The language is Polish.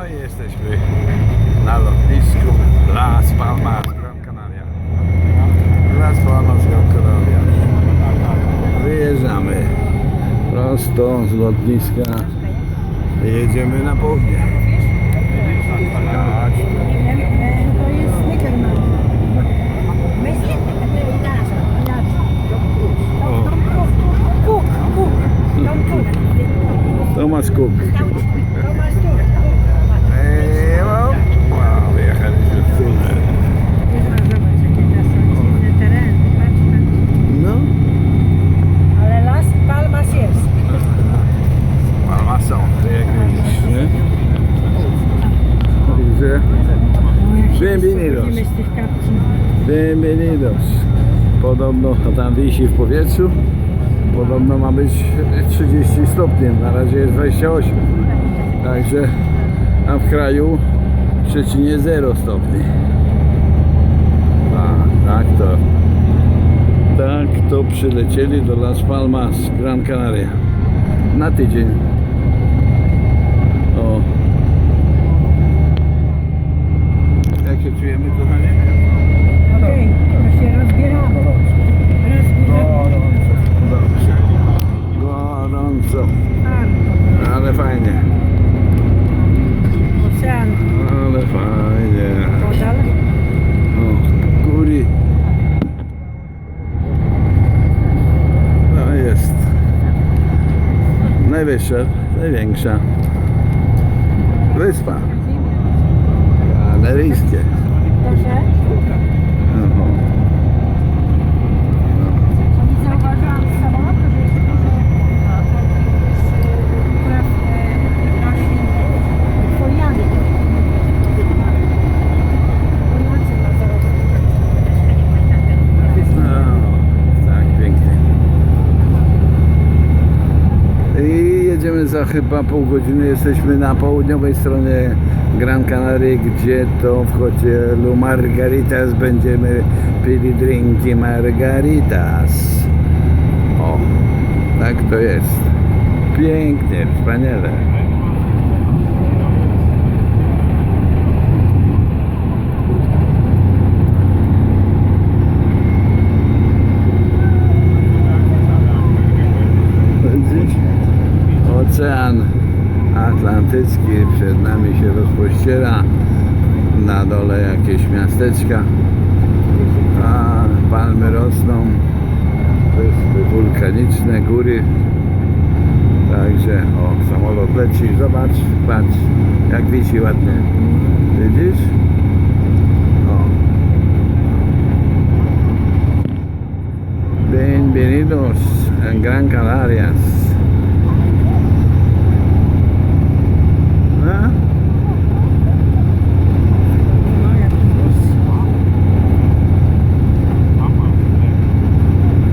No i jesteśmy na lotnisku Las Palmas, Gran Canaria. Las Palmas, Gran Canaria. Wyjeżdżamy prosto z lotniska. Jedziemy na południe. Chodź. To jest kuk. Tom Cook. Thomas Cook. Thomas Cook. Ej, no, wow, wyjechaliśmy w tunel. Zobacz, jakie to są dziwne tereny. Patrz, patrz. No, Ale Las Palmas jest. Palma są, jak widzisz, nie? Także, bienvenidos. Bienvenidos. Podobno to tam wisi w powietrzu. Podobno ma być 30 stopni, na razie jest 28. Także a w kraju w Szczecinie 0 stopni. A, tak to. Tak to przylecieli do Las Palmas, Gran Canaria. Na tydzień. O. Jak się czujemy, kochanie? Okej, to się rozbieramy. Rozbieramy. Dobrze. Gorąco, ale fajnie. Ocean. Ale fajnie. Podal. O, góry. No jest. Najwyższa, największa wyspa. Kanaryjskie. Proszę. Oho. Nie zauważyłam z samolotu, że jest dużo upraw e, roślin folianych. Płynących na zarodek. No, tak, pięknie. I jedziemy za chyba pół godziny. Jesteśmy na południowej stronie Gran Canaria, gdzie to w hotelu Margaritas będziemy pili drinki Margaritas. O, tak to jest. Pięknie, wspaniale. Widzisz? Ocean Atlantycki przed nami się rozpościera. Na dole jakieś miasteczka. A palmy rosną. Wyspy wulkaniczne, góry. Także, o, samolot leci. Zobacz, patrz, jak wisi ładnie. Widzisz? Bienvenidos a Gran Canarias.